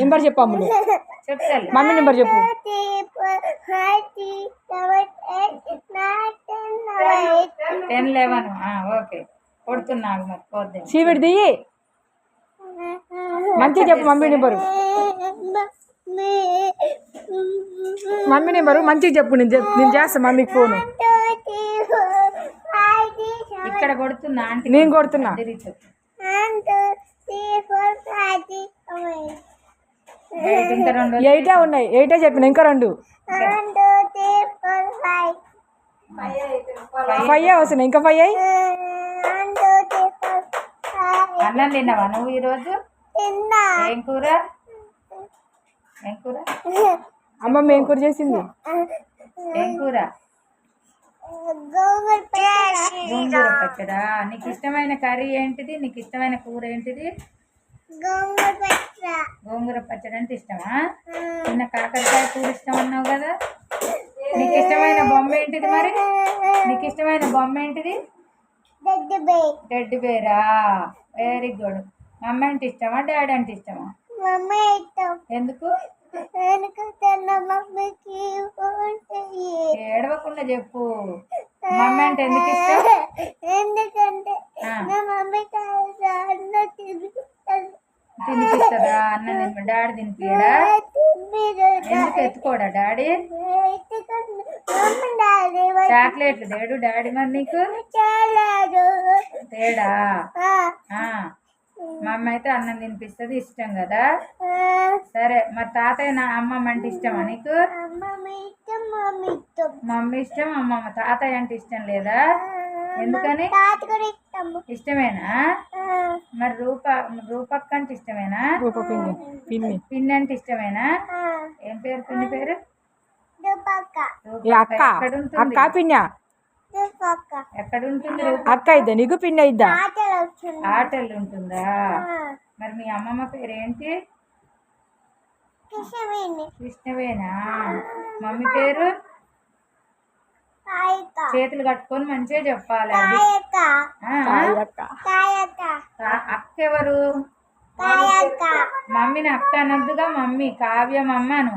Number చెప్పు అమ్ములు. Mummy number చెప్పు. Ten eleven okay. కొడుతున్నాను మరి పోద్ది. సీవిడి దియ్యి. మంచిగా చెప్పు మమ్మీ నెంబరు. మమ్మీ నెంబరు మంచిగా చెప్పు నేను నేను చేస్తా మమ్మీకి ఫోను. ఇక్కడ కొడుతున్నా నేను కొడుతున్నా. ఎయిటే ఉన్నాయి. ఎయిటే చెప్పిన ఇంకా రెండు. ఫైవ్ వస్తున్నాయి. ఇంకా ఫైవ్? అయ్యి అన్నం తిన్నావా నువ్వు ఈరోజు? ఏం కూర? ఏం కూర? అమ్మమ్మ ఏం కూర చేసింది? ఏం కూర? గోంగూర పచ్చడా? నీకు ఇష్టమైన కర్రీ ఏంటిది? నీకు ఇష్టమైన కూర ఏంటిది? గోంగూర పచ్చడి. అంటే ఇష్టమా? నిన్న కాకరకాయ కూర ఇష్టం అన్నావు కదా? నీకు ఇష్టమైన బొమ్మ ఏంటిది మరి? నీకు ఇష్టమైన బొమ్మ ఏంటిది? Teddy bear very good mummy అంటే ఇష్టమా? డాడీ అంటే ఇష్టమా? ఎందుకు? చెప్పు. మమ్మీ అంటే ఎందుకు ఇష్టం? ఎందుకంటే ఆ, నా మమ్మీ అన్న తినిపిస్తాను తినిపిస్తుందా అన్న తినిపి డాడీ తినిపియడా? ఎందుకు ఎత్తుకోడా డాడీ? చాక్లెట్లు తేడు డాడీ మరి నీకు? తేడా? ఆ, మమ్మీ అయితే అన్నం తినిపిస్తుంది ఇష్టం కదా? సరే మరి తాతయ్య నా అమ్మమ్మ అంటే ఇష్టమా నీకు? మమ్మీ ఇష్టం మమ్మీ ఇష్టం మమ్మీ ఇష్టం అమ్మమ్మ తాతయ్య అంటే ఇష్టం లేదా? ఎందుకని? ఇష్టమేనా? మరి రూప రూపక్క అంటే ఇష్టమేనా? రూప పిన్ని పిన్ని. అంటే ఇష్టమేనా? ఏం పేరు పిన్ని పేరు? అక్క ఎక్కడ ఉంటుంది అక్క పిన్న? దుపక్క ఎక్కడ ఉంటుంది రూప అక్క ఇద్దా నీకు పిన్న ఇద్దా? ఆటలు ఉంటుందా? మరి మీ అమ్మమ్మ పేరు ఏంటి? మమ్మీ పేరు? చేతులు కట్టుకొని మంచిగా చెప్పాలి అది. కాయక ఆ, అక్క కాయక కా- అక్క ఎవరు కాయక మమ్మీని అక్క అనొద్దుగా మమ్మీ కావ్య మమ్మను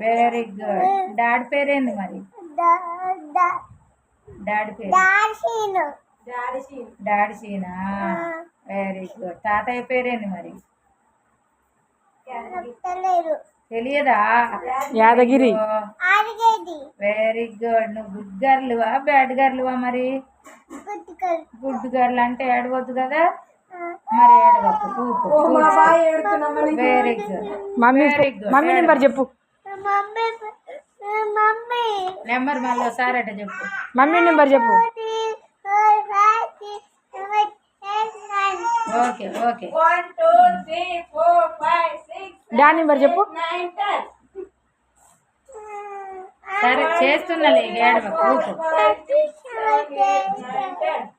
వెరీ గుడ్ డాడీ పేరేంది మరి? డాడీ పేరు. డాడీ సీనా వెరీ గుడ్ తాతయ్య పేరేంది మరి? తెలియదు? యాదగిరి. వెరీ గుడ్ నువ్వు గుడ్ గర్లువా బ్యాడ్ గర్లువా మరి? గుడ్ గర్ల్ అంటే ఏడవద్దు కదా? మరి ఏడవద్దు very good mummy very good mummy number చెప్పు. నెంబర్ మళ్ళీ ఒకసారి అట చెప్పు. మమ్మీ నెంబర్ చెప్పు. ఓకే ఓకే డాడీ నెంబర్ చెప్పు సరే Bye.